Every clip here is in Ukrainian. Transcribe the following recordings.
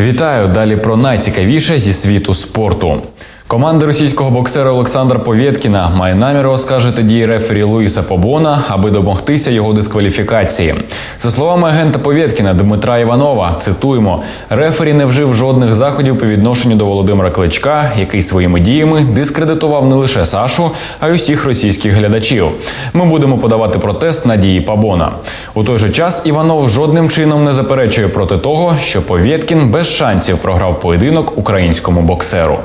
Вітаю далі про найцікавіше зі світу спорту. Команда російського боксера Олександра Повєткіна має намір оскаржити дії рефері Луїса Побона, аби домогтися його дискваліфікації. За словами агента Повєткіна Дмитра Іванова, цитуємо: рефері не вжив жодних заходів по відношенню до Володимира Кличка, який своїми діями дискредитував не лише Сашу, а й усіх російських глядачів. Ми будемо подавати протест на дії Пабона. У той же час Іванов жодним чином не заперечує проти того, що Повєткін без шансів програв поєдинок українському боксеру.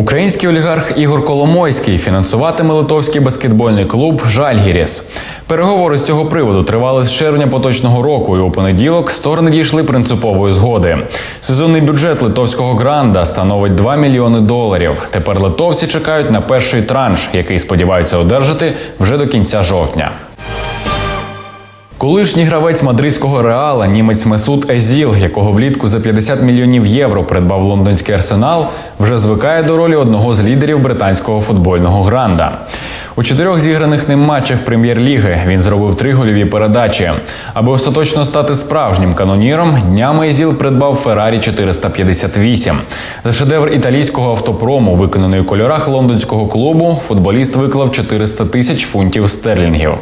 Український олігарх Ігор Коломойський фінансуватиме литовський баскетбольний клуб Жальгіріс. Переговори з цього приводу тривали з червня поточного року, і у понеділок сторони дійшли принципової згоди. Сезонний бюджет литовського гранда становить 2 мільйони доларів. Тепер литовці чекають на перший транш, який сподіваються одержати вже до кінця жовтня. Колишній гравець мадридського реала, німець Месут Езіл, якого влітку за 50 мільйонів євро придбав лондонський арсенал, вже звикає до ролі одного з лідерів британського футбольного гранда. У чотирьох зіграних ним матчах прем'єр-ліги він зробив три гольові передачі. Аби остаточно стати справжнім каноніром, днями Езіл придбав Феррарі 458. За шедевр італійського автопрому, виконаний у кольорах лондонського клубу, футболіст виклав 400 тисяч фунтів стерлінгів.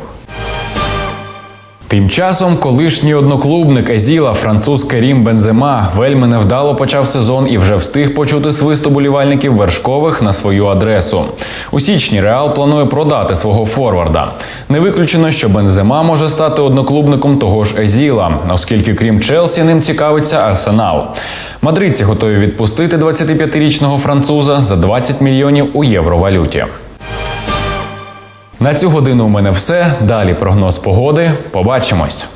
Тим часом колишній одноклубник Езіла, француз Керім Бензема, вельми невдало почав сезон і вже встиг почути свист уболівальників вершкових на свою адресу. У січні Реал планує продати свого форварда. Не виключено, що Бензема може стати одноклубником того ж Езіла, оскільки крім Челсі ним цікавиться Арсенал. Мадридці готові відпустити 25-річного француза за 20 мільйонів у євровалюті. На цю годину у мене все. Далі прогноз погоди. Побачимось.